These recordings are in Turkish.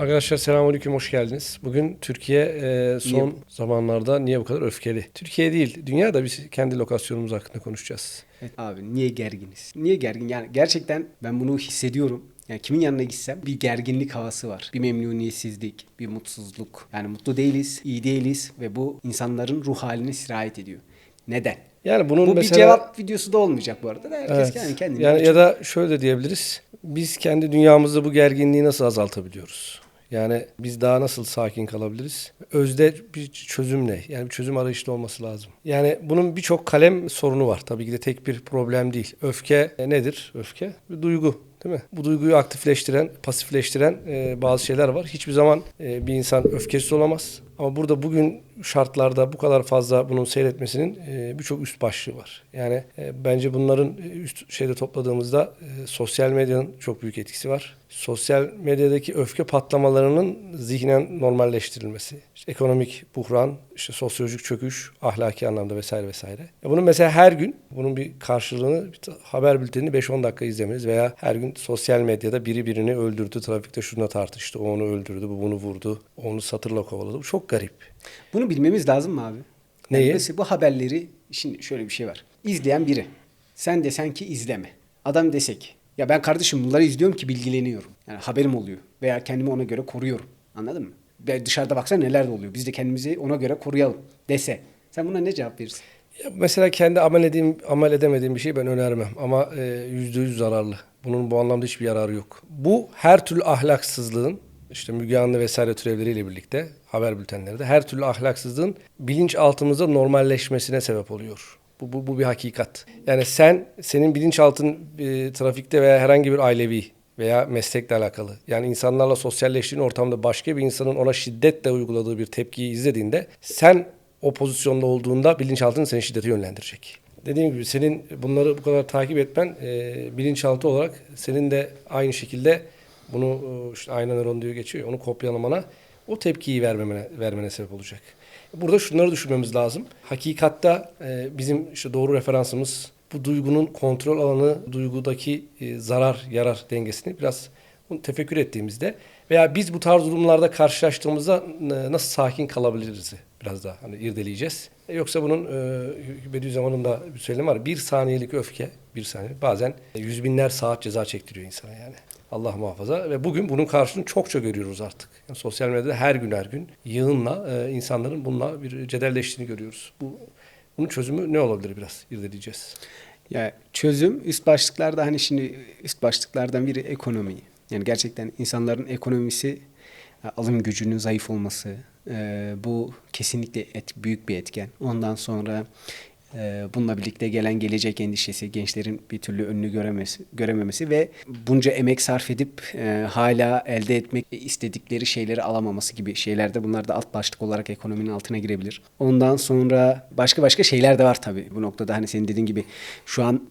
Arkadaşlar selamünaleyküm, hoş geldiniz. Bugün Türkiye e, son Niye? zamanlarda niye bu kadar öfkeli? Türkiye değil, dünyada biz kendi lokasyonumuz hakkında konuşacağız. Evet abi niye gerginiz? Niye gergin? Yani gerçekten ben bunu hissediyorum. Yani kimin yanına gitsem bir gerginlik havası var. Bir memnuniyetsizlik, bir mutsuzluk. Yani mutlu değiliz, iyi değiliz ve bu insanların ruh haline sirayet ediyor. Neden? Yani bunun bu mesela... bir cevap videosu da olmayacak bu arada. da Herkes Evet. kendi kendine. yani ya da şöyle diyebiliriz. Biz kendi dünyamızda bu gerginliği nasıl azaltabiliyoruz? Yani biz daha nasıl sakin kalabiliriz? Özde bir çözüm ne? Yani bir çözüm arayışlı olması lazım. Yani bunun birçok kalem sorunu var. Tabii ki de tek bir problem değil. Öfke nedir? Öfke bir duygu. Değil mi? Bu duyguyu aktifleştiren, pasifleştiren e, bazı şeyler var. Hiçbir zaman e, bir insan öfkesiz olamaz. Ama burada bugün şartlarda bu kadar fazla bunun seyretmesinin e, birçok üst başlığı var. Yani e, bence bunların e, üst şeyde topladığımızda sosyal medyanın çok büyük etkisi var. Sosyal medyadaki öfke patlamalarının zihnen normalleştirilmesi. İşte ekonomik buhran, işte sosyolojik çöküş, ahlaki anlamda vesaire vesaire. Ya bunun mesela her gün bunun bir karşılığını bir haber bültenini 5-10 dakika izlemeniz veya her gün sosyal medyada biri birini öldürdü, trafikte şuna tartıştı, o onu öldürdü, bu bunu vurdu, onu satırla kovaladı. Çok garip. Bunu bilmemiz lazım mı abi? Neyi? Yani mesela bu haberleri, şimdi şöyle bir şey var. İzleyen biri. Sen desen ki izleme. Adam desek. Ya ben kardeşim bunları izliyorum ki bilgileniyorum. Yani haberim oluyor. Veya kendimi ona göre koruyorum. Anladın mı? Ve dışarıda baksana neler de oluyor. Biz de kendimizi ona göre koruyalım dese. Sen buna ne cevap verirsin? Ya mesela kendi amel edeyim, amel edemediğim bir şey ben önermem ama e, yüzde yüz zararlı. Bunun bu anlamda hiçbir yararı yok. Bu her türlü ahlaksızlığın işte Müge Anlı vesaire türevleriyle birlikte haber bültenleri de her türlü ahlaksızlığın bilinçaltımızda normalleşmesine sebep oluyor. Bu, bu, bu bir hakikat. Yani sen, senin bilinçaltın e, trafikte veya herhangi bir ailevi veya meslekle alakalı. Yani insanlarla sosyalleştiğin ortamda başka bir insanın ona şiddetle uyguladığı bir tepkiyi izlediğinde sen o pozisyonda olduğunda bilinçaltın seni şiddete yönlendirecek. Dediğim gibi senin bunları bu kadar takip etmen e, bilinçaltı olarak senin de aynı şekilde bunu e, işte ayna nöron diyor geçiyor. Onu kopyalamana o tepkiyi vermemene, vermene sebep olacak. Burada şunları düşünmemiz lazım. Hakikatta e, bizim işte doğru referansımız bu duygunun kontrol alanı, duygudaki e, zarar yarar dengesini biraz bunu tefekkür ettiğimizde veya biz bu tarz durumlarda karşılaştığımızda e, nasıl sakin kalabiliriz biraz daha hani irdeleyeceğiz. E, Yoksa bunun e, Bediüzzaman'ın da bir söylemi var. Bir saniyelik öfke, bir saniye bazen yüz binler saat ceza çektiriyor insana yani. Allah muhafaza ve bugün bunun karşılığını çokça görüyoruz artık. Yani sosyal medyada her gün her gün yığınla e, insanların bununla bir cedelleştiğini görüyoruz. Bu bunun çözümü ne olabilir biraz irdeleyeceğiz. Ya çözüm üst başlıklarda hani şimdi üst başlıklardan biri ekonomi. Yani gerçekten insanların ekonomisi e, alım gücünün zayıf olması e, bu kesinlikle et, büyük bir etken. Ondan sonra bununla birlikte gelen gelecek endişesi, gençlerin bir türlü önünü göremesi, görememesi ve bunca emek sarf edip e, hala elde etmek istedikleri şeyleri alamaması gibi şeyler de bunlar da alt başlık olarak ekonominin altına girebilir. Ondan sonra başka başka şeyler de var tabii bu noktada hani senin dediğin gibi şu an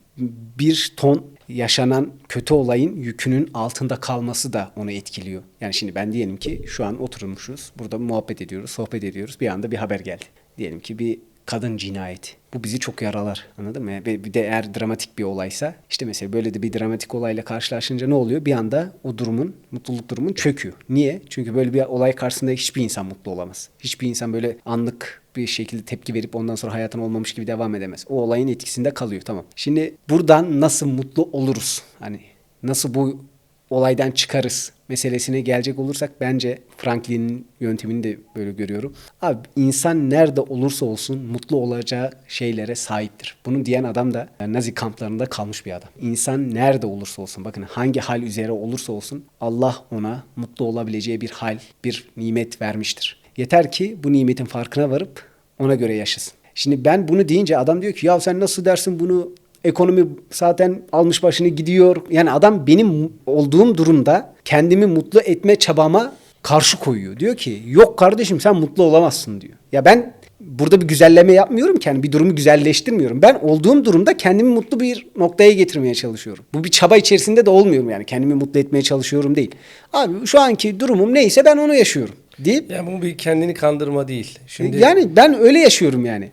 bir ton yaşanan kötü olayın yükünün altında kalması da onu etkiliyor. Yani şimdi ben diyelim ki şu an oturmuşuz, burada muhabbet ediyoruz, sohbet ediyoruz. Bir anda bir haber geldi. Diyelim ki bir kadın cinayeti. Bu bizi çok yaralar. Anladın mı? Ve bir de eğer dramatik bir olaysa işte mesela böyle de bir dramatik olayla karşılaşınca ne oluyor? Bir anda o durumun, mutluluk durumun çöküyor. Niye? Çünkü böyle bir olay karşısında hiçbir insan mutlu olamaz. Hiçbir insan böyle anlık bir şekilde tepki verip ondan sonra hayatın olmamış gibi devam edemez. O olayın etkisinde kalıyor tamam. Şimdi buradan nasıl mutlu oluruz? Hani nasıl bu olaydan çıkarız meselesine gelecek olursak bence Franklin'in yöntemini de böyle görüyorum. Abi insan nerede olursa olsun mutlu olacağı şeylere sahiptir. Bunu diyen adam da Nazi kamplarında kalmış bir adam. İnsan nerede olursa olsun bakın hangi hal üzere olursa olsun Allah ona mutlu olabileceği bir hal, bir nimet vermiştir. Yeter ki bu nimetin farkına varıp ona göre yaşasın. Şimdi ben bunu deyince adam diyor ki ya sen nasıl dersin bunu Ekonomi zaten almış başını gidiyor. Yani adam benim olduğum durumda kendimi mutlu etme çabama karşı koyuyor. Diyor ki yok kardeşim sen mutlu olamazsın diyor. Ya ben burada bir güzelleme yapmıyorum ki yani bir durumu güzelleştirmiyorum. Ben olduğum durumda kendimi mutlu bir noktaya getirmeye çalışıyorum. Bu bir çaba içerisinde de olmuyorum yani kendimi mutlu etmeye çalışıyorum değil. Abi şu anki durumum neyse ben onu yaşıyorum deyip Yani bu bir kendini kandırma değil. Şimdi yani ben öyle yaşıyorum yani.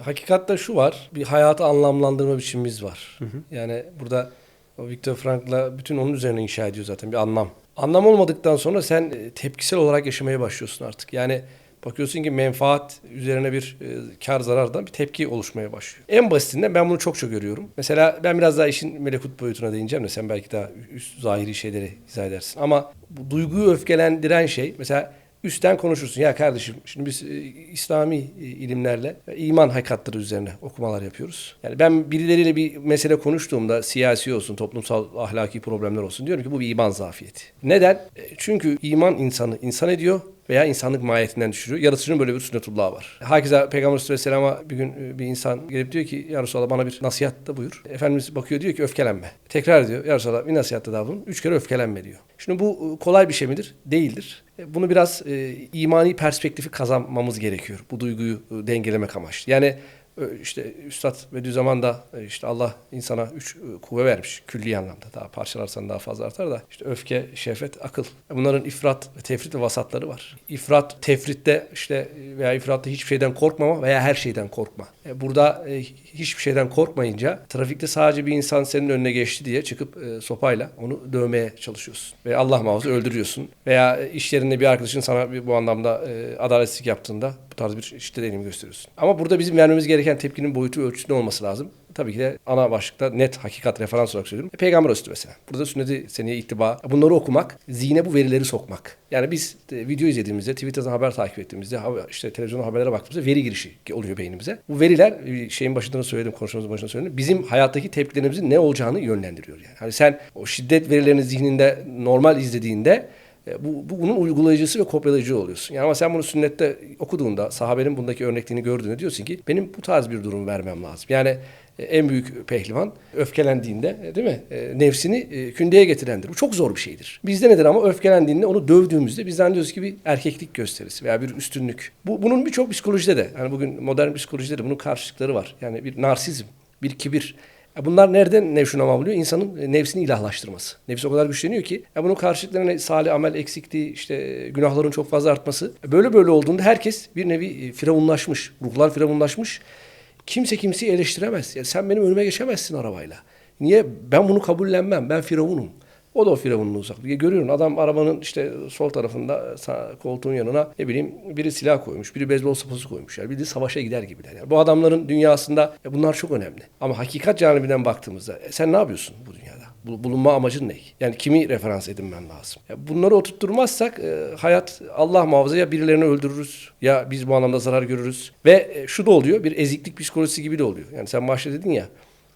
Hakikatte şu var, bir hayatı anlamlandırma biçimimiz var. Yani burada o Viktor Frankl'la bütün onun üzerine inşa ediyor zaten bir anlam. Anlam olmadıktan sonra sen e, tepkisel olarak yaşamaya başlıyorsun artık. Yani bakıyorsun ki menfaat üzerine bir e, kar zarardan bir tepki oluşmaya başlıyor. En basitinden ben bunu çok çok görüyorum. Mesela ben biraz daha işin melekut boyutuna değineceğim de sen belki daha üst zahiri şeyleri izah edersin. Ama bu duyguyu öfkelendiren şey mesela üstten konuşursun. Ya kardeşim şimdi biz e, İslami e, ilimlerle iman hakikatleri üzerine okumalar yapıyoruz. Yani ben birileriyle bir mesele konuştuğumda siyasi olsun, toplumsal ahlaki problemler olsun diyorum ki bu bir iman zafiyeti. Neden? E, Çünkü iman insanı insan ediyor veya insanlık mahiyetinden düşürüyor. Yaratıcının böyle bir sünnetullahı var. Hakeza Peygamber Aleyhisselam'a bir gün e, bir insan gelip diyor ki Ya Resulallah bana bir nasihat da buyur. Efendimiz bakıyor diyor ki öfkelenme. Tekrar diyor Ya Resulallah bir nasihatta daha bulun. Üç kere öfkelenme diyor. Şimdi bu e, kolay bir şey midir? Değildir. E, Bunu biraz e, imani perspektifi kazanmamız gerekiyor. Bu duyguyu dengelemek amaçlı. Yani işte Üstad Bediüzzaman da e, işte Allah insana üç e, kuvve vermiş külli anlamda. Daha parçalarsan daha fazla artar da işte öfke, şehvet, akıl. E, Bunların ifrat, tefrit ve vasatları var. İfrat, tefritte işte veya ifratta hiçbir şeyden korkmama veya her şeyden korkma. Burada hiçbir şeyden korkmayınca trafikte sadece bir insan senin önüne geçti diye çıkıp sopayla onu dövmeye çalışıyorsun. Ve Allah muhafaza öldürüyorsun. Veya iş yerinde bir arkadaşın sana bu anlamda adaletsizlik yaptığında bu tarz bir şiddet eğilimi gösteriyorsun. Ama burada bizim vermemiz gereken tepkinin boyutu ölçüsü ne olması lazım? Tabii ki de ana başlıkta net hakikat referans olarak söylüyorum. E, Peygamber Öztü mesela. Burada sünneti seneye ittiba. Bunları okumak, zihne bu verileri sokmak. Yani biz de video izlediğimizde, Twitter'dan haber takip ettiğimizde, işte televizyonda haberlere baktığımızda veri girişi oluyor beynimize. Bu veriler e, şeyin başında da söyledim, konuşmamızın başında söyledim. Bizim hayattaki tepkilerimizin ne olacağını yönlendiriyor yani. Hani sen o şiddet verilerini zihninde normal izlediğinde e, bu, bu bunun uygulayıcısı ve kopyalayıcı oluyorsun. Yani ama sen bunu sünnette okuduğunda, sahabenin bundaki örnekliğini gördüğünde diyorsun ki benim bu tarz bir durum vermem lazım. Yani e, en büyük pehlivan öfkelendiğinde e, değil mi? E, Nefsini e, kündeye getirendir. Bu çok zor bir şeydir. Bizde nedir ama öfkelendiğinde onu dövdüğümüzde biz zannediyoruz ki bir erkeklik gösterisi veya bir üstünlük. Bu bunun birçok psikolojide de hani bugün modern psikolojide de bunun karşılıkları var. Yani bir narsizm, bir kibir. Ya Bunlar nereden nevşunama buluyor? İnsanın e, nefsini ilahlaştırması. Nefis o kadar güçleniyor ki ya bunun karşılıklarına salih amel eksikliği, işte günahların çok fazla artması. Böyle böyle olduğunda herkes bir nevi e, firavunlaşmış, ruhlar firavunlaşmış. Kimse kimseyi eleştiremez. Ya sen benim önüme geçemezsin arabayla. Niye? Ben bunu kabullenmem. Ben firavunum. O da o firavunun uzak. Ya Görüyorsun adam arabanın işte sol tarafında koltuğun yanına ne bileyim biri silah koymuş, biri beyzbol sopası koymuş. Yani bildiğin savaşa gider gibiler. Yani bu adamların dünyasında ya bunlar çok önemli. Ama hakikat canibinden baktığımızda e, sen ne yapıyorsun bu dünyada? Bu- Bulunma amacın ne? Yani kimi referans edinmen lazım? Bunları oturtturmazsak e, hayat Allah muhafaza ya birilerini öldürürüz ya biz bu anlamda zarar görürüz. Ve e, şu da oluyor bir eziklik psikolojisi gibi de oluyor. Yani sen başta dedin ya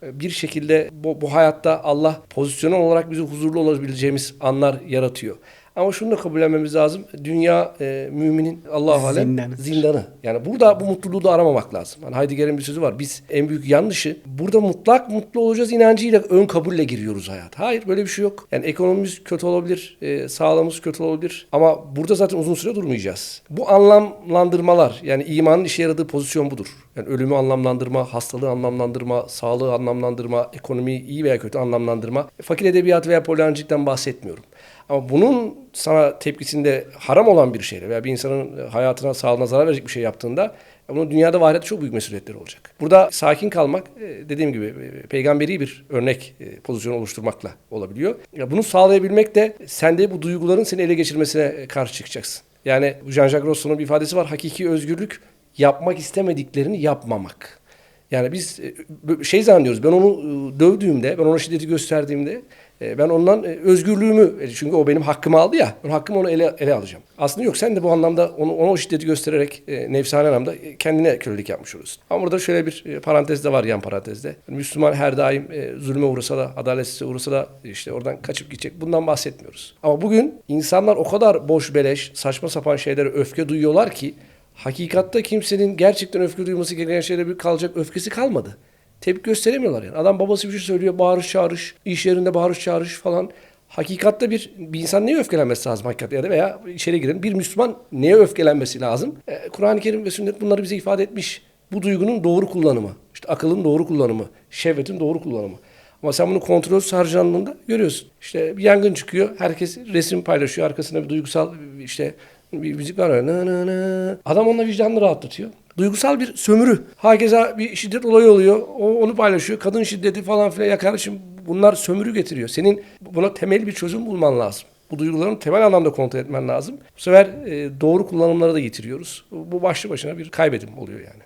bir şekilde bu, bu hayatta Allah pozisyonel olarak bizi huzurlu olabileceğimiz anlar yaratıyor. Ama şunu da kabullenmemiz lazım. Dünya e, müminin Allah alem Zindanıdır. zindanı. Yani burada bu mutluluğu da aramamak lazım. Hani Heidegger'in bir sözü var. Biz en büyük yanlışı burada mutlak mutlu olacağız inancıyla ön kabulle giriyoruz hayat. Hayır böyle bir şey yok. Yani ekonomimiz kötü olabilir, e, sağlığımız kötü olabilir ama burada zaten uzun süre durmayacağız. Bu anlamlandırmalar yani imanın işe yaradığı pozisyon budur. Yani ölümü anlamlandırma, hastalığı anlamlandırma, sağlığı anlamlandırma, ekonomiyi iyi veya kötü anlamlandırma. Fakir edebiyat veya polyancılıktan bahsetmiyorum. Ama bunun sana tepkisinde haram olan bir şeyle veya bir insanın hayatına, sağlığına zarar verecek bir şey yaptığında bunun dünyada ve çok büyük mesuliyetleri olacak. Burada sakin kalmak e, dediğim gibi e, peygamberi bir örnek e, pozisyonu oluşturmakla olabiliyor. Bunu sağlayabilmek de sende bu duyguların seni ele geçirmesine e, karşı çıkacaksın. Yani Jean-Jacques Rousseau'nun bir ifadesi var. Hakiki özgürlük yapmak istemediklerini yapmamak. Yani biz e, şey zannediyoruz. Ben onu e, dövdüğümde, ben ona şiddeti gösterdiğimde e, ben ondan e, özgürlüğümü e, çünkü o benim hakkımı aldı ya. Ben hakkımı onu ele, ele alacağım. Aslında yok sen de bu anlamda onu, ona o şiddeti göstererek e, nefsane anlamda e, kendine kölelik yapmış olursun. Ama burada şöyle bir parantez de var yan parantezde. Müslüman her daim zulme uğrasa da, adaletsizliğe uğrasa da işte oradan kaçıp gidecek. Bundan bahsetmiyoruz. Ama bugün insanlar o kadar boş beleş, saçma sapan şeylere öfke duyuyorlar ki hakikatte kimsenin gerçekten öfke duyması gereken şeylere bir kalacak öfkesi kalmadı. Tepki gösteremiyorlar yani. Adam babası bir şey söylüyor, bağırış çağırış, iş yerinde bağırış çağırış falan. Hakikatte bir, bir insan neye öfkelenmesi lazım hakikatte ya da veya içeri girelim bir Müslüman neye öfkelenmesi lazım? Ee, Kur'an-ı Kerim ve sünnet bunları bize ifade etmiş. Bu duygunun doğru kullanımı, işte akılın doğru kullanımı, şehvetin doğru kullanımı. Ama sen bunu kontrolsüz harcandığında görüyorsun. İşte bir yangın çıkıyor, herkes resim paylaşıyor, arkasında bir duygusal işte bir müzik var. Nı nı nı. Adam onunla vicdanını rahatlatıyor. Duygusal bir sömürü. Hakeza bir şiddet olayı oluyor. O onu paylaşıyor. Kadın şiddeti falan filan ya kardeşim bunlar sömürü getiriyor. Senin buna temel bir çözüm bulman lazım. Bu duygularını temel anlamda kontrol etmen lazım. Bu sefer e, doğru kullanımlara da getiriyoruz. Bu başlı başına bir kaybedim oluyor yani.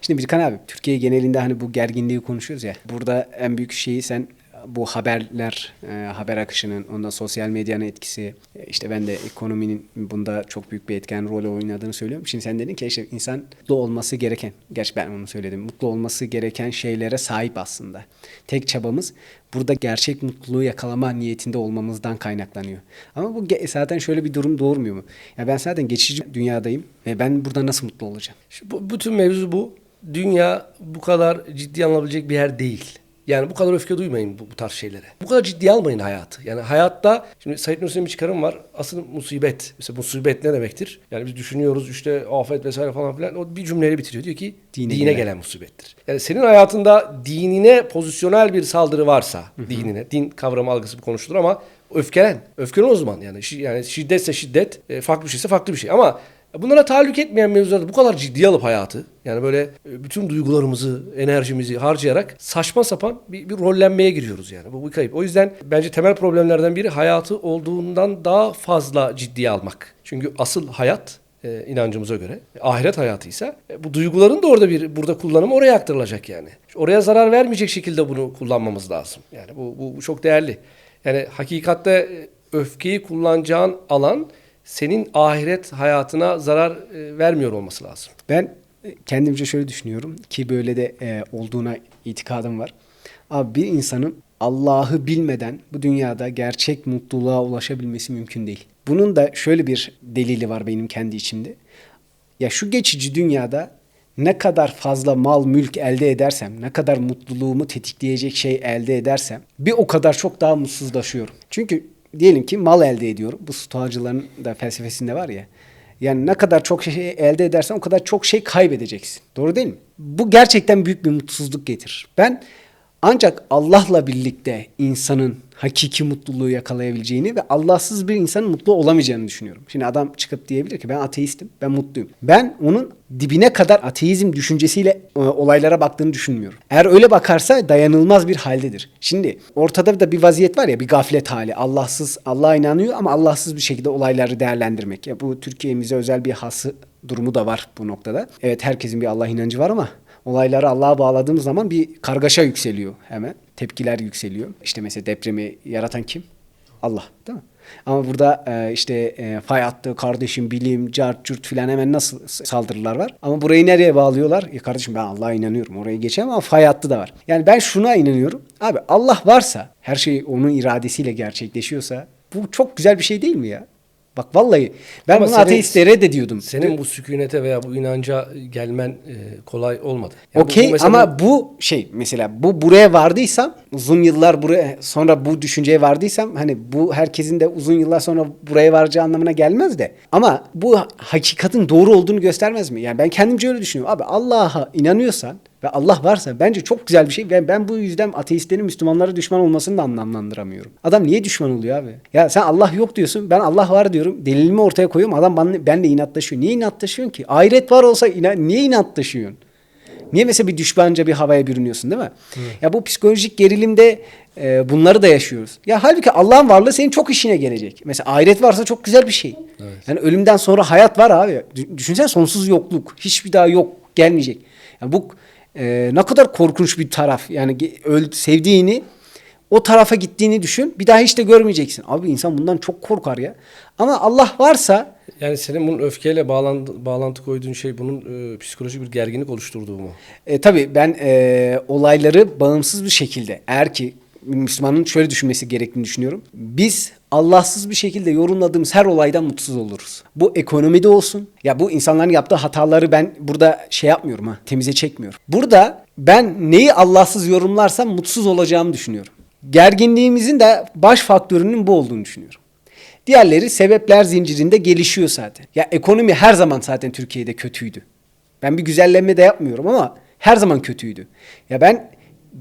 Şimdi Birkan abi Türkiye genelinde hani bu gerginliği konuşuyoruz ya. Burada en büyük şeyi sen bu haberler, e, haber akışının, ondan sosyal medyanın etkisi, e, işte ben de ekonominin bunda çok büyük bir etken rol oynadığını söylüyorum. Şimdi sen dedin ki işte insan mutlu olması gereken, gerçi ben onu söyledim, mutlu olması gereken şeylere sahip aslında. Tek çabamız burada gerçek mutluluğu yakalama niyetinde olmamızdan kaynaklanıyor. Ama bu zaten şöyle bir durum doğurmuyor mu? Ya ben zaten geçici dünyadayım ve ben burada nasıl mutlu olacağım? Şimdi bu, bütün mevzu bu. Dünya bu kadar ciddi alınabilecek bir yer değil. Yani bu kadar öfke duymayın bu, bu tarz şeylere. Bu kadar ciddiye almayın hayatı. Yani hayatta şimdi Said Nursi'nin bir çıkarım var. Asıl musibet. Mesela musibet ne demektir? Yani biz düşünüyoruz işte afet vesaire falan filan. O bir cümleyle bitiriyor. Diyor ki Dine dine, gelen. gelen. musibettir. Yani senin hayatında dinine pozisyonel bir saldırı varsa dinine, din kavramı algısı bir konuşulur ama öfkelen. Öfkelen o zaman yani. Yani şiddetse şiddet, e, farklı bir şeyse farklı bir şey. Ama bunlara tahallük etmeyen mevzularda bu kadar ciddiye alıp hayatı yani böyle e, bütün duygularımızı, enerjimizi harcayarak saçma sapan bir, bir rollenmeye giriyoruz yani. Bu bir kayıp. O yüzden bence temel problemlerden biri hayatı olduğundan daha fazla ciddiye almak. Çünkü asıl hayat e, inancımıza göre ahiret hayatıysa e, bu duyguların da orada bir burada kullanımı oraya aktarılacak yani. Oraya zarar vermeyecek şekilde bunu kullanmamız lazım. Yani bu, bu, bu çok değerli. Yani hakikatte e, öfkeyi kullanacağın alan senin ahiret hayatına zarar e, vermiyor olması lazım. Ben kendimce şöyle düşünüyorum ki böyle de e, olduğuna itikadım var. Abi bir insanın Allah'ı bilmeden bu dünyada gerçek mutluluğa ulaşabilmesi mümkün değil. Bunun da şöyle bir delili var benim kendi içimde. Ya şu geçici dünyada ne kadar fazla mal mülk elde edersem, ne kadar mutluluğumu tetikleyecek şey elde edersem bir o kadar çok daha mutsuzlaşıyorum. Çünkü diyelim ki mal elde ediyorum. Bu stoğacıların da felsefesinde var ya. Yani ne kadar çok şey elde edersen o kadar çok şey kaybedeceksin. Doğru değil mi? Bu gerçekten büyük bir mutsuzluk getirir. Ben ancak Allah'la birlikte insanın hakiki mutluluğu yakalayabileceğini ve Allahsız bir insanın mutlu olamayacağını düşünüyorum. Şimdi adam çıkıp diyebilir ki ben ateistim, ben mutluyum. Ben onun dibine kadar ateizm düşüncesiyle e, olaylara baktığını düşünmüyorum. Eğer öyle bakarsa dayanılmaz bir haldedir. Şimdi ortada da bir vaziyet var ya bir gaflet hali. Allahsız, Allah'a inanıyor ama Allahsız bir şekilde olayları değerlendirmek. Ya bu Türkiye'mize özel bir hası durumu da var bu noktada. Evet herkesin bir Allah inancı var ama olayları Allah'a bağladığımız zaman bir kargaşa yükseliyor hemen. Tepkiler yükseliyor. İşte mesela depremi yaratan kim? Allah değil mi? Ama burada e, işte e, fay hattı, kardeşim, bilim, cart, cürt filan hemen nasıl saldırılar var. Ama burayı nereye bağlıyorlar? Ya kardeşim ben Allah'a inanıyorum. Oraya geçemem ama fay hattı da var. Yani ben şuna inanıyorum. Abi Allah varsa, her şey onun iradesiyle gerçekleşiyorsa bu çok güzel bir şey değil mi ya? Bak vallahi ben Ama bunu senin- ateistlere reddediyordum. Senin bu sükunete veya bu inanca gelmen e, kolay olmadı. Yani Okey ama bu şey mesela bu buraya vardıysam uzun yıllar buraya sonra bu düşünceye vardıysam hani bu herkesin de uzun yıllar sonra buraya varacağı anlamına gelmez de ama bu hakikatin doğru olduğunu göstermez mi? Yani ben kendimce öyle düşünüyorum. Abi Allah'a inanıyorsan ve Allah varsa bence çok güzel bir şey ve ben bu yüzden ateistlerin Müslümanlara düşman olmasını da anlamlandıramıyorum. Adam niye düşman oluyor abi? Ya sen Allah yok diyorsun ben Allah var diyorum delilimi ortaya koyuyorum adam bana, benle inatlaşıyor. Niye inatlaşıyorsun ki? Ahiret var olsa ina- niye inatlaşıyorsun? Niye mesela bir düşmanca bir havaya bürünüyorsun değil mi? Ya bu psikolojik gerilimde e, bunları da yaşıyoruz. Ya halbuki Allah'ın varlığı senin çok işine gelecek. Mesela ahiret varsa çok güzel bir şey. Yani ölümden sonra hayat var abi. Dü- Düşünsene sonsuz yokluk. Hiçbir daha yok. Gelmeyecek. Yani bu e, ne kadar korkunç bir taraf. Yani öl, sevdiğini o tarafa gittiğini düşün. Bir daha hiç de görmeyeceksin. Abi insan bundan çok korkar ya. Ama Allah varsa Yani senin bunun öfkeyle bağlantı, bağlantı koyduğun şey bunun e, psikolojik bir gerginlik oluşturduğu mu? E, tabii ben e, olayları bağımsız bir şekilde eğer ki Müslümanın şöyle düşünmesi gerektiğini düşünüyorum. Biz Allahsız bir şekilde yorumladığımız her olaydan mutsuz oluruz. Bu ekonomide olsun. Ya bu insanların yaptığı hataları ben burada şey yapmıyorum ha. Temize çekmiyorum. Burada ben neyi Allahsız yorumlarsam mutsuz olacağımı düşünüyorum. Gerginliğimizin de baş faktörünün bu olduğunu düşünüyorum. Diğerleri sebepler zincirinde gelişiyor zaten. Ya ekonomi her zaman zaten Türkiye'de kötüydü. Ben bir güzellenme de yapmıyorum ama her zaman kötüydü. Ya ben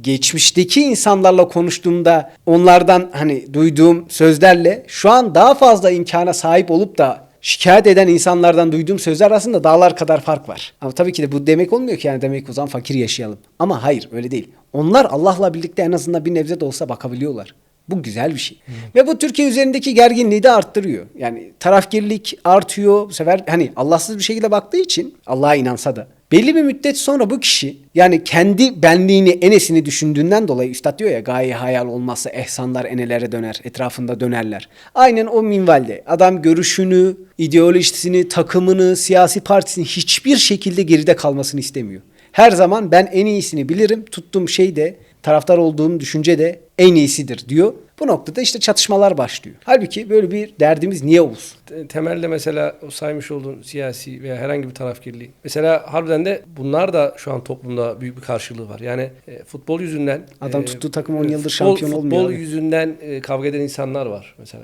geçmişteki insanlarla konuştuğumda onlardan hani duyduğum sözlerle şu an daha fazla imkana sahip olup da şikayet eden insanlardan duyduğum sözler arasında dağlar kadar fark var. Ama tabii ki de bu demek olmuyor ki yani demek o zaman fakir yaşayalım. Ama hayır öyle değil. Onlar Allah'la birlikte en azından bir nebze de olsa bakabiliyorlar. Bu güzel bir şey. Ve bu Türkiye üzerindeki gerginliği de arttırıyor. Yani tarafgirlik artıyor. Bu sefer hani Allahsız bir şekilde baktığı için Allah'a inansa da belli bir müddet sonra bu kişi yani kendi benliğini enesini düşündüğünden dolayı üstad diyor ya gaye hayal olmazsa ehsanlar enelere döner etrafında dönerler. Aynen o minvalde adam görüşünü, ideolojisini, takımını, siyasi partisini hiçbir şekilde geride kalmasını istemiyor. Her zaman ben en iyisini bilirim. Tuttuğum şey de taraftar olduğum düşünce de en iyisidir diyor. Bu noktada işte çatışmalar başlıyor. Halbuki böyle bir derdimiz niye olsun? Te- Temelde mesela o saymış olduğun siyasi veya herhangi bir tarafgirliği. Mesela harbiden de bunlar da şu an toplumda büyük bir karşılığı var. Yani e, futbol yüzünden Adam e, tuttuğu takım 10 yıldır futbol- şampiyon olmuyor Futbol abi. yüzünden e, kavga eden insanlar var mesela.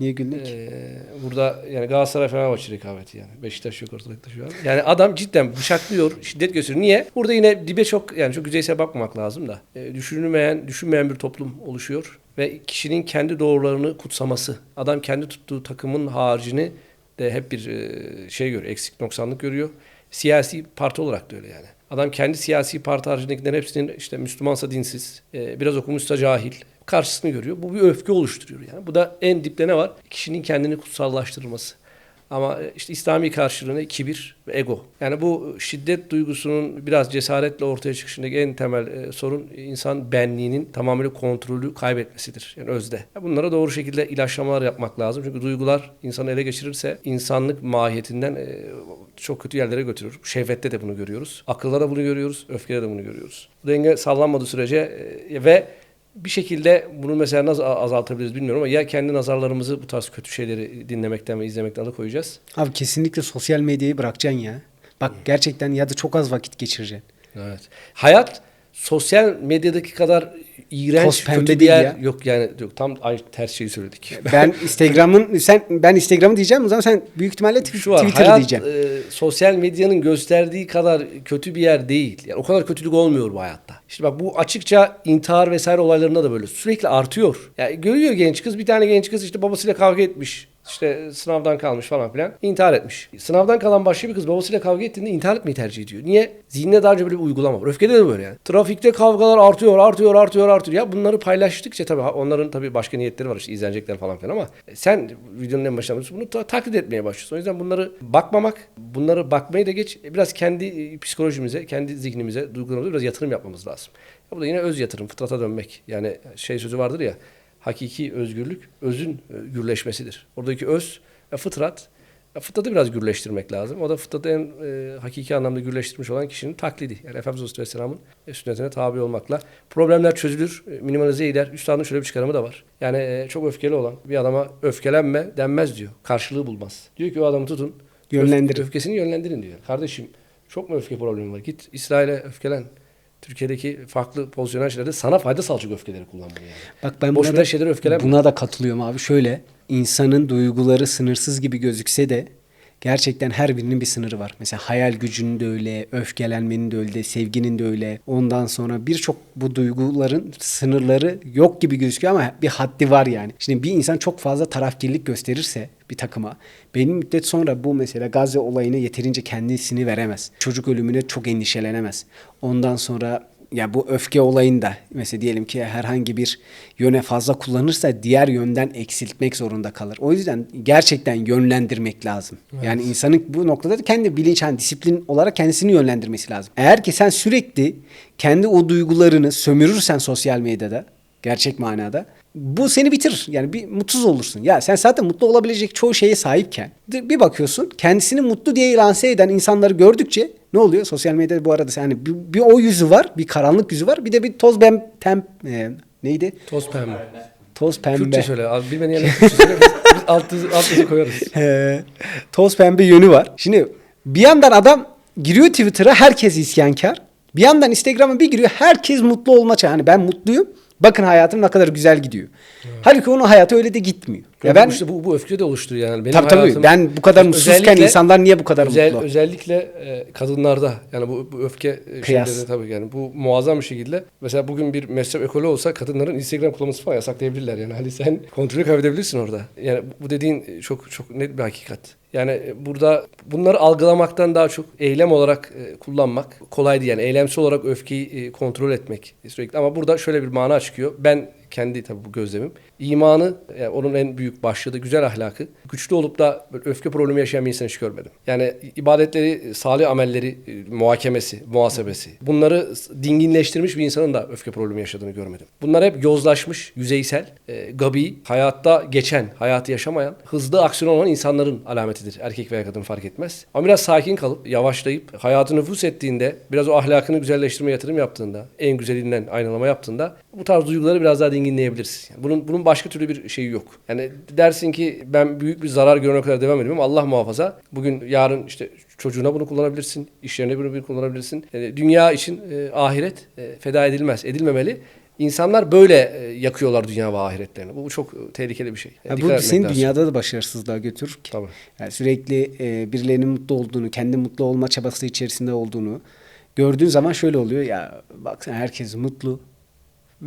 Niye güldük? Ee, burada yani Galatasaray Fenerbahçe rekabeti yani. Beşiktaş yok ortalıkta şu an. Yani adam cidden bıçaklıyor, şiddet gösteriyor. Niye? Burada yine dibe çok yani çok yüzeysel bakmamak lazım da. Ee, düşünülmeyen, düşünmeyen bir toplum oluşuyor ve kişinin kendi doğrularını kutsaması. Adam kendi tuttuğu takımın haricini de hep bir e, şey görüyor, eksik noksanlık görüyor. Siyasi parti olarak da öyle yani. Adam kendi siyasi parti haricindekilerin hepsinin işte Müslümansa dinsiz, e, biraz okumuşsa cahil karşısını görüyor. Bu bir öfke oluşturuyor yani. Bu da en dipte ne var? Kişinin kendini kutsallaştırması. Ama e, işte İslami karşılığında kibir ve ego. Yani bu şiddet duygusunun biraz cesaretle ortaya çıkışındaki en temel e, sorun insan benliğinin tamamıyla kontrolü kaybetmesidir. Yani özde. Bunlara doğru şekilde ilaçlamalar yapmak lazım. Çünkü duygular insanı ele geçirirse insanlık mahiyetinden e, çok kötü yerlere götürür. Şehvette de bunu görüyoruz. Akılda da bunu görüyoruz. Öfkede de bunu görüyoruz. Bu denge sallanmadığı sürece ve bir şekilde bunu mesela nasıl azaltabiliriz bilmiyorum ama ya kendi nazarlarımızı bu tarz kötü şeyleri dinlemekten ve izlemekten alıkoyacağız. Abi kesinlikle sosyal medyayı bırakacaksın ya. Bak gerçekten ya da çok az vakit geçireceksin. Evet. Hayat sosyal medyadaki kadar iğrenç kötü bir yer ya. yok yani yok tam ay, ters şeyi söyledik. Ben Instagram'ın sen ben Instagram'ı diyeceğim o zaman sen büyük ihtimalle tw- Şu var, Twitter hayat diyeceksin. e, sosyal medyanın gösterdiği kadar kötü bir yer değil. Yani o kadar kötülük olmuyor bu hayatta. İşte bak bu açıkça intihar vesaire olaylarında da böyle sürekli artıyor. Yani görüyor genç kız bir tane genç kız işte babasıyla kavga etmiş. İşte sınavdan kalmış falan filan. intihar etmiş. Sınavdan kalan başka bir kız babasıyla kavga ettiğinde intihar etmeyi tercih ediyor. Niye? Zihnine daha önce böyle bir uygulama var. Öfkede de böyle yani. Trafikte kavgalar artıyor, artıyor, artıyor, artıyor. Ya bunları paylaştıkça tabii onların tabii başka niyetleri var işte izlenecekler falan filan ama sen videonun en başında bunu ta- taklit etmeye başlıyorsun. O yüzden bunları bakmamak, bunları bakmayı da geç biraz kendi e, psikolojimize, kendi zihnimize, duygularımıza biraz yatırım yapmamız lazım. Ya bu da yine öz yatırım, fıtrata dönmek. Yani şey sözü vardır ya, hakiki özgürlük özün e, gürleşmesidir. Oradaki öz ve fıtrat ya fıtratı biraz gürleştirmek lazım. O da fıtratı en e, hakiki anlamda gürleştirmiş olan kişinin taklidi. Yani Efendimiz Aleyhisselam'ın e, sünnetine tabi olmakla. Problemler çözülür, e, minimalize eder. Üstadın şöyle bir çıkarımı da var. Yani e, çok öfkeli olan bir adama öfkelenme denmez diyor. Karşılığı bulmaz. Diyor ki o adamı tutun. Yönlendirin. öf- öfkesini yönlendirin diyor. Kardeşim çok mu öfke problemi var? Git İsrail'e öfkelen. Türkiye'deki farklı pozisyonel şeylerde sana fayda sağlayacak öfkeleri kullan bunu yani. Bak ben Boş buna da, şeylere öfkelenme. buna da katılıyorum abi. Şöyle insanın duyguları sınırsız gibi gözükse de gerçekten her birinin bir sınırı var. Mesela hayal gücünün de öyle, öfkelenmenin de öyle, sevginin de öyle. Ondan sonra birçok bu duyguların sınırları yok gibi gözüküyor ama bir haddi var yani. Şimdi bir insan çok fazla tarafkirlik gösterirse bir takıma belli müddet sonra bu mesela Gazze olayına yeterince kendisini veremez. Çocuk ölümüne çok endişelenemez. Ondan sonra ya bu öfke olayında mesela diyelim ki herhangi bir yöne fazla kullanırsa diğer yönden eksiltmek zorunda kalır. O yüzden gerçekten yönlendirmek lazım. Yani insanın bu noktada da kendi bilinç, hani disiplin olarak kendisini yönlendirmesi lazım. Eğer ki sen sürekli kendi o duygularını sömürürsen sosyal medyada gerçek manada bu seni bitirir. Yani bir mutsuz olursun. Ya sen zaten mutlu olabilecek çoğu şeye sahipken bir bakıyorsun kendisini mutlu diye lanse eden insanları gördükçe ne oluyor? Sosyal medyada bu arada yani bir, bir o yüzü var, bir karanlık yüzü var, bir de bir toz bem tem e, neydi? Toz pembe. Toz pembe. Kürtçe söyle. Abi bilmeden yerine Kürtçe söyle. Biz, alt, yazı koyarız. Ee, toz pembe yönü var. Şimdi bir yandan adam giriyor Twitter'a herkes isyankar. Bir yandan Instagram'a bir giriyor herkes mutlu olma çağı. Hani ben mutluyum. Bakın hayatım ne kadar güzel gidiyor. Halbuki onun hayatı öyle de gitmiyor. Ya ben işte bu, bu öfke de oluşturuyor yani. Benim tabii tabii hayatım- ben bu kadar mutsuzken insanlar niye bu kadar özel, mutlu? Özellikle e, kadınlarda yani bu, bu öfke Kıyas. şeyleri tabii yani bu muazzam bir şekilde mesela bugün bir mezhep ekolü olsa kadınların Instagram kullanması falan yasaklayabilirler yani hani sen kontrolü kaybedebilirsin orada. Yani bu dediğin çok çok net bir hakikat. Yani e, burada bunları algılamaktan daha çok eylem olarak e, kullanmak kolay değil. Yani eylemsel olarak öfkeyi e, kontrol etmek sürekli. Ama burada şöyle bir mana çıkıyor. Ben kendi tabii bu gözlemim. İmanı, yani onun en büyük başlığı güzel ahlakı. Güçlü olup da böyle öfke problemi yaşayan bir insan hiç görmedim. Yani ibadetleri, salih amelleri, e, muhakemesi, muhasebesi. Bunları dinginleştirmiş bir insanın da öfke problemi yaşadığını görmedim. Bunlar hep yozlaşmış, yüzeysel, e, gabi, hayatta geçen, hayatı yaşamayan, hızlı aksiyon olan insanların alametidir. Erkek veya kadın fark etmez. Ama biraz sakin kalıp, yavaşlayıp, hayatı nüfus ettiğinde, biraz o ahlakını güzelleştirmeye yatırım yaptığında, en güzelinden aynalama yaptığında bu tarz duyguları biraz daha dinginleyebilirsin. Yani bunun bunun başka türlü bir şeyi yok. Yani dersin ki ben büyük bir zarar görene kadar devam ediyorum Allah muhafaza. Bugün yarın işte çocuğuna bunu kullanabilirsin, iş yerine bunu kullanabilirsin. Yani dünya için e, ahiret e, feda edilmez, edilmemeli. İnsanlar böyle e, yakıyorlar dünya ve ahiretlerini. Bu çok e, tehlikeli bir şey. Ya Dikkat bu lazım. dünyada da başarısızlığa götürür ki. Tabii. Yani sürekli e, birilerinin mutlu olduğunu, kendi mutlu olma çabası içerisinde olduğunu gördüğün zaman şöyle oluyor ya baksana herkes mutlu.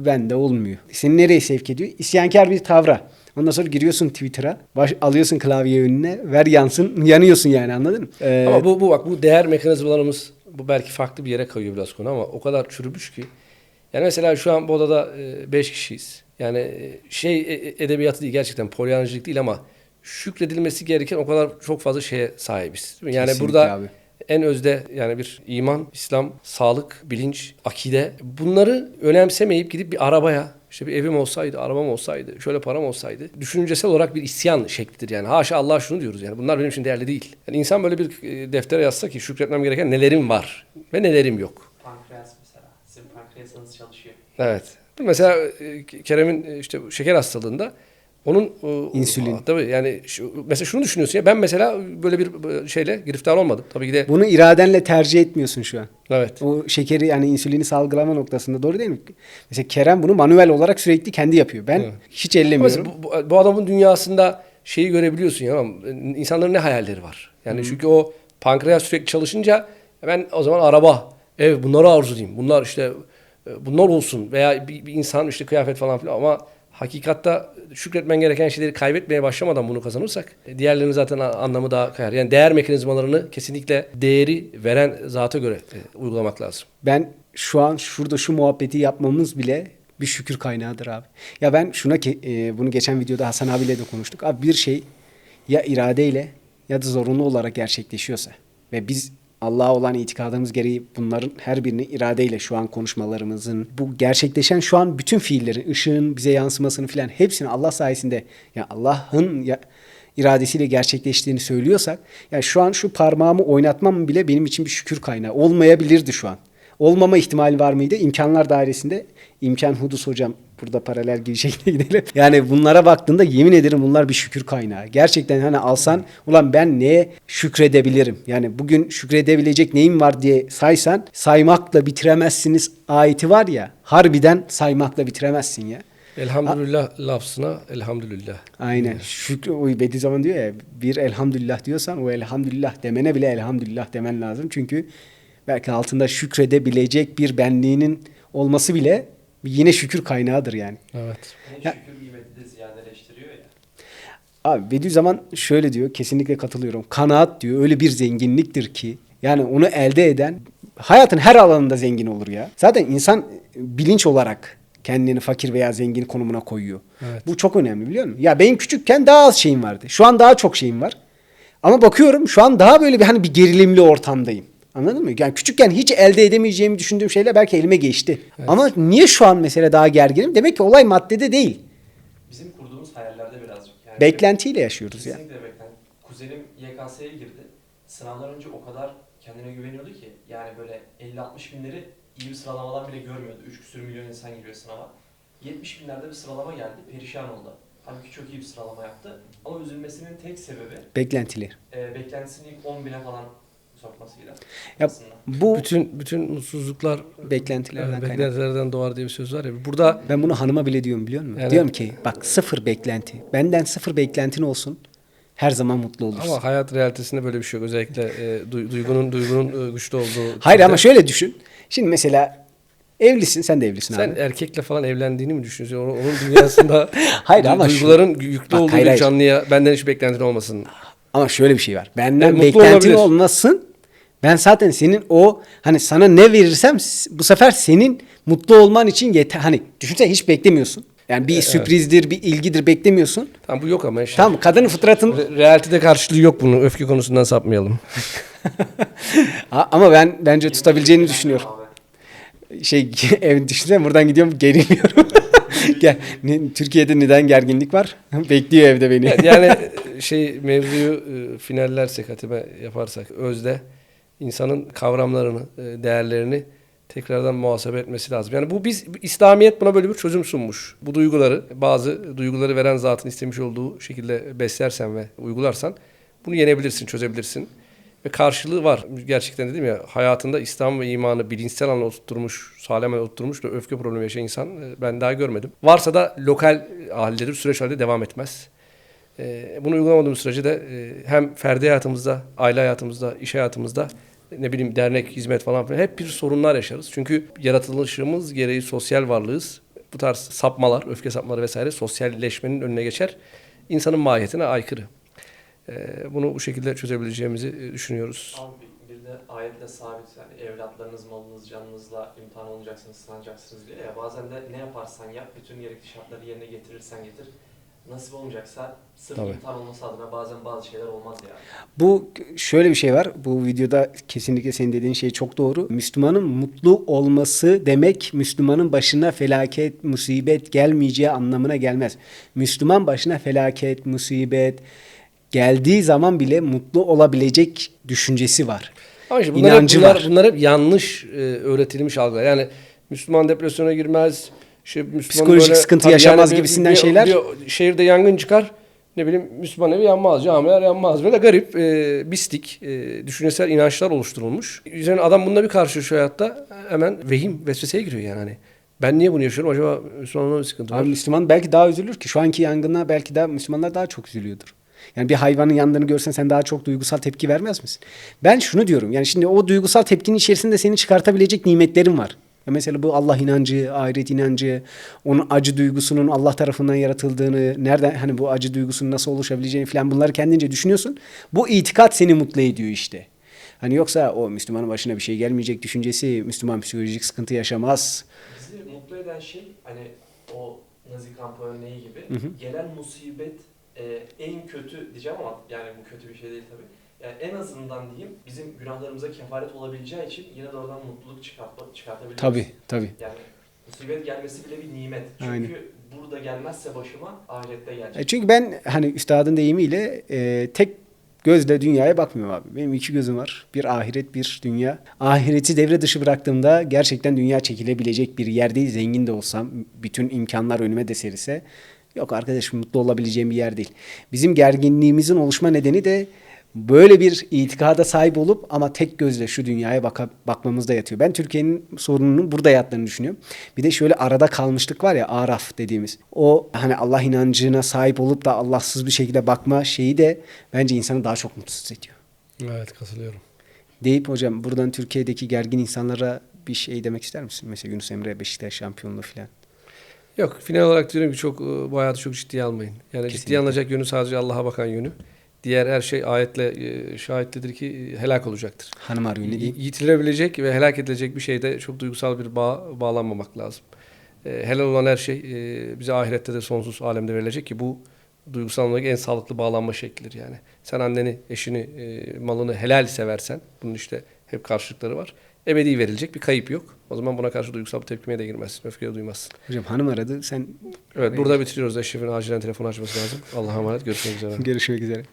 Ben de olmuyor. Seni nereye sevk ediyor? İsyankar bir tavra. Ondan sonra giriyorsun Twitter'a, baş, alıyorsun klavye önüne, ver yansın, yanıyorsun yani anladın mı? Ee, Ama bu, bu bak bu değer mekanizmalarımız bu belki farklı bir yere kayıyor biraz konu ama o kadar çürümüş ki. Yani mesela şu an bu odada 5 kişiyiz. Yani e, şey e, edebiyatı değil gerçekten polyanacılık değil ama şükredilmesi gereken o kadar çok fazla şeye sahibiz. Değil mi? Yani Kesinlikle burada abi. En özde yani bir iman, İslam, sağlık, bilinç, akide bunları önemsemeyip gidip bir arabaya işte bir evim olsaydı, arabam olsaydı, şöyle param olsaydı düşüncesel olarak bir isyan şeklidir yani. Haşa Allah şunu diyoruz yani bunlar benim için değerli değil. Yani insan böyle bir e, deftere yazsa ki şükretmem gereken nelerim var ve nelerim yok. Pankreas mesela. Sizin pankreasınız çalışıyor. Evet. Mesela e, Kerem'in e, işte şeker hastalığında onun e, İnsülin. Tabii yani şu, mesela şunu düşünüyorsun ya ben mesela böyle bir e, şeyle giriftar olmadım. Tabii ki de Bunu iradenle tercih etmiyorsun şu an. evet. O şekeri yani insülini salgılama noktasında doğru değil mi? Mesela Kerem bunu manuel olarak sürekli kendi yapıyor. Ben Evet. hiç ellemiyorum. Mesela bu, bu, adamın dünyasında şeyi görebiliyorsun ya insanların ne hayalleri var. Yani çünkü o pankreas sürekli çalışınca ben o zaman araba, ev bunları arzulayayım. Bunlar işte e, bunlar olsun veya bir, bir insan işte kıyafet falan filan ama hakikatta şükretmen gereken şeyleri kaybetmeye başlamadan bunu kazanırsak e, diğerlerinin zaten anlamı daha kayar. Yani değer mekanizmalarını kesinlikle değeri veren zata göre e, uygulamak lazım. Ben şu an şurada şu muhabbeti yapmamız bile bir şükür kaynağıdır abi. Ya ben şuna ki e, bunu geçen videoda Hasan abiyle de konuştuk. Abi bir şey ya iradeyle ya da zorunlu olarak gerçekleşiyorsa ve biz Allah'a olan itikadımız gereği bunların her birini iradeyle şu an konuşmalarımızın bu gerçekleşen şu an bütün fiillerin ışığın bize yansımasını filan hepsini Allah sayesinde ya Allah'ın ya iradesiyle gerçekleştiğini söylüyorsak ya şu an şu parmağımı oynatmam bile benim için bir şükür kaynağı olmayabilirdi şu an. Olmama ihtimali var mıydı? İmkanlar dairesinde imkan hudus hocam burada paralel bir şekilde gidelim. Yani bunlara baktığında yemin ederim bunlar bir şükür kaynağı. Gerçekten hani alsan ulan ben neye şükredebilirim? Yani bugün şükredebilecek neyim var diye saysan saymakla bitiremezsiniz ayeti var ya. Harbiden saymakla bitiremezsin ya. Elhamdülillah lafzına elhamdülillah. Aynen. Şükrü o Bediüzzaman diyor ya bir elhamdülillah diyorsan o elhamdülillah demene bile elhamdülillah demen lazım. Çünkü belki altında şükredebilecek bir benliğinin olması bile yine şükür kaynağıdır yani. Evet. Yine Ya- şükür nimeti de ziyadeleştiriyor ya. Abi Bediüzzaman şöyle diyor kesinlikle katılıyorum. Kanaat diyor öyle bir zenginliktir ki yani onu elde eden hayatın her alanında zengin olur ya. Zaten insan bilinç olarak kendini fakir veya zengin konumuna koyuyor. Evet. Bu çok önemli biliyor musun? Ya benim küçükken daha az şeyim vardı. Şu an daha çok şeyim var. Ama bakıyorum şu an daha böyle bir hani bir gerilimli ortamdayım. Anladın mı? Yani küçükken hiç elde edemeyeceğimi düşündüğüm şeyler belki elime geçti. Ama niye şu an mesela daha gerginim? Demek ki olay maddede değil. Bizim kurduğumuz hayallerde birazcık. Yani Beklentiyle yaşıyoruz ya. Kesinlikle beklenti. Kuzenim YKS'ye girdi. Sınavdan önce o kadar kendine güveniyordu ki yani böyle 50-60 binleri iyi bir sıralamadan bile görmüyordu. 3 küsür milyon insan giriyor sınava. 70 binlerde bir sıralama geldi. Perişan oldu. Halbuki çok iyi bir sıralama yaptı. Ama üzülmesinin tek sebebi Beklentiler. e, beklentisini ilk 10 bine falan sokmasıyla. Ya aslında. bu Bütün bütün mutsuzluklar Beklentilerden Evet, kaynaklı. beklentilerden doğar diye bir söz var ya. Burada ben bunu hanıma bile diyorum biliyor musun? Evet. Diyorum ki bak sıfır beklenti. Benden sıfır beklentin olsun. Her zaman mutlu olursun. ama hayat realitesinde böyle bir şey yok. Özellikle e, du- duygunun duygunun e, güçlü olduğu. Hayır ama şöyle düşün. Şimdi mesela evlisin sen de evlisin sen abi. erkekle falan evlendiğini mi düşünüyorsun? Onun, onun dünyasında Hayır du- ama şu- duyguların yüklü Bak, olduğu hayır, bir hayır. canlıya benden hiç beklentin olmasın. Ama şöyle bir şey var. Benden Evet, mutlu beklentin olmasın. Ben zaten senin o hani sana ne verirsem bu sefer senin mutlu olman için yeter. Hani düşünsene hiç beklemiyorsun. Yani bir sürprizdir, bir ilgidir beklemiyorsun. Tamam bu yok ama işte. Tamam kadının fıtratın Re- Realitede karşılığı yok bunun. Öfke konusundan sapmayalım. Ama ben bence tutabileceğini düşünüyorum. Şey ev düşünsene buradan gidiyorum geriliyorum. Gel, Türkiye'de neden gerginlik var? Bekliyor evde beni. Yani şey mevzuyu e, finallersek, hatime yaparsak özde insanın kavramlarını, e, değerlerini tekrardan muhasebe etmesi lazım. Yani bu biz İslamiyet buna böyle bir çözüm sunmuş. Bu duyguları bazı duyguları veren zatın istemiş olduğu şekilde beslersen ve uygularsan bunu yenebilirsin, çözebilirsin. Ve karşılığı var. Gerçekten dedim ya hayatında İslam ve imanı bilinçsel anlamda oturtmuş, sağlam oturtmuş da öfke problemi yaşayan insan e, ben daha görmedim. Varsa da lokal haldedir, süreç halde devam etmez. Ee, bunu uygulamadığımız sürece de e, hem ferdi hayatımızda, aile hayatımızda, iş hayatımızda ne bileyim dernek, hizmet falan filan hep bir sorunlar yaşarız. Çünkü yaratılışımız gereği sosyal varlığız. Bu tarz sapmalar, öfke sapmaları vesaire sosyalleşmenin önüne geçer. İnsanın mahiyetine aykırı. Ee, bunu bu şekilde çözebileceğimizi e, düşünüyoruz. Abi bir- de ayetle sabit yani evlatlarınız, malınız, canınızla imtihan olacaksınız, sınacaksınız diyor ya. Bazen de ne yaparsan yap, bütün gerekli şartları yerine getirirsen getir. Nasip olmayacaksa sırf Tabii. imtihan olması adına bazen bazı şeyler olmaz yani. Bu şöyle bir şey var. Bu videoda kesinlikle senin dediğin şey çok doğru. Müslümanın mutlu olması demek Müslümanın başına felaket, musibet gelmeyeceği anlamına gelmez. Müslüman başına felaket, musibet geldiği zaman bile mutlu olabilecek düşüncesi var. Ama işte bunlar, hep, İnancı bunlar, var. bunlar hep yanlış e, öğretilmiş algılar. Yani Müslüman depresyona girmez. Şey, Müslüman Psikolojik sıkıntı Tabii yaşamaz bir- gibisinden bir- şeyler. bir şehirde yangın çıkar. Ne bileyim Müslüman evi yanmaz, camiler yanmaz. Böyle garip, e, bistik, e, düşüncesel inançlar oluşturulmuş. Üzerine adam bununla bir karşılaşıyor hayatta hemen vehim, vesveseye giriyor yani. Hani ben niye bunu yaşıyorum? Acaba Müslümanlığa bir sıkıntı var? Abi Müslüman belki daha üzülür ki şu anki yangına belki daha Müslümanlar daha çok üzülüyordur. Yani bir hayvanın yandığını görsen sen daha çok duygusal tepki vermez misin? Ben şunu diyorum. Yani şimdi o duygusal tepkinin içerisinde seni çıkartabilecek nimetlerin var. Mesela bu Allah inancı, ahiret inancı, onun acı duygusunun Allah tarafından yaratıldığını, nereden hani bu acı duygusunun nasıl oluşabileceğini falan bunları kendince düşünüyorsun. Bu itikat seni mutlu ediyor işte. Hani yoksa o Müslümanın başına bir şey gelmeyecek düşüncesi, Müslüman psikolojik sıkıntı yaşamaz. Bizi mutlu eden şey hani o Nazi kampı örneği gibi gelen musibet e, en kötü diyeceğim ama yani bu kötü bir şey değil tabii. Yani en azından diyeyim bizim günahlarımıza kefaret olabileceği için yine de oradan mutluluk çıkartma, çıkartabiliyoruz. Tabii, tabii. Yani musibet gelmesi bile bir nimet. Çünkü Aynen. burada gelmezse başıma ahirette gelecek. E Çünkü ben hani üstadın deyimiyle e, tek gözle dünyaya bakmıyorum abi. Benim iki gözüm var. Bir ahiret, bir dünya. Ahireti devre dışı bıraktığımda gerçekten dünya çekilebilecek bir yer değil. Zengin de olsam, bütün imkanlar önüme de serilse yok arkadaş mutlu olabileceğim bir yer değil. Bizim gerginliğimizin oluşma nedeni de böyle bir itikada sahip olup ama tek gözle şu dünyaya baka, bakmamızda yatıyor. Ben Türkiye'nin sorununun burada yattığını düşünüyorum. Bir de şöyle arada kalmışlık var ya araf dediğimiz. O hani Allah inancına sahip olup da Allahsız bir şekilde bakma şeyi de bence insanı daha çok mutsuz ediyor. Evet katılıyorum. Deyip hocam buradan Türkiye'deki gergin insanlara bir şey demek ister misin? Mesela Yunus Emre Beşiktaş şampiyonluğu falan. Yok final olarak diyorum ki çok e, bu hayatı çok ciddiye almayın. Yani Kesinlikle. ciddiye alınacak yönü sadece Allah'a bakan yönü. Diğer her şey ayetle e, şahitlidir ki e, helak olacaktır. Hanım arıyor ne diyeyim? Y- Yitirilebilecek ve helak edilecek bir şeyde çok duygusal bir bağ bağlanmamak lazım. E, helal olan her şey bize ahirette de sonsuz alemde verilecek ki bu duygusal olarak en sağlıklı bağlanma şeklidir yani. Sen anneni, eşini, malını helal seversen bunun işte hep karşılıkları var. Ebedi verilecek bir kayıp yok. O zaman buna karşı duygusal bir tepkimeye de girmezsin. Öfkeye duymazsın. Hocam hanım aradı. Sen Evet burada bitiriyoruz. Eşref'in acilen telefon açması lazım. Allah'a emanet. Görüşmek üzere. görüşmek üzere.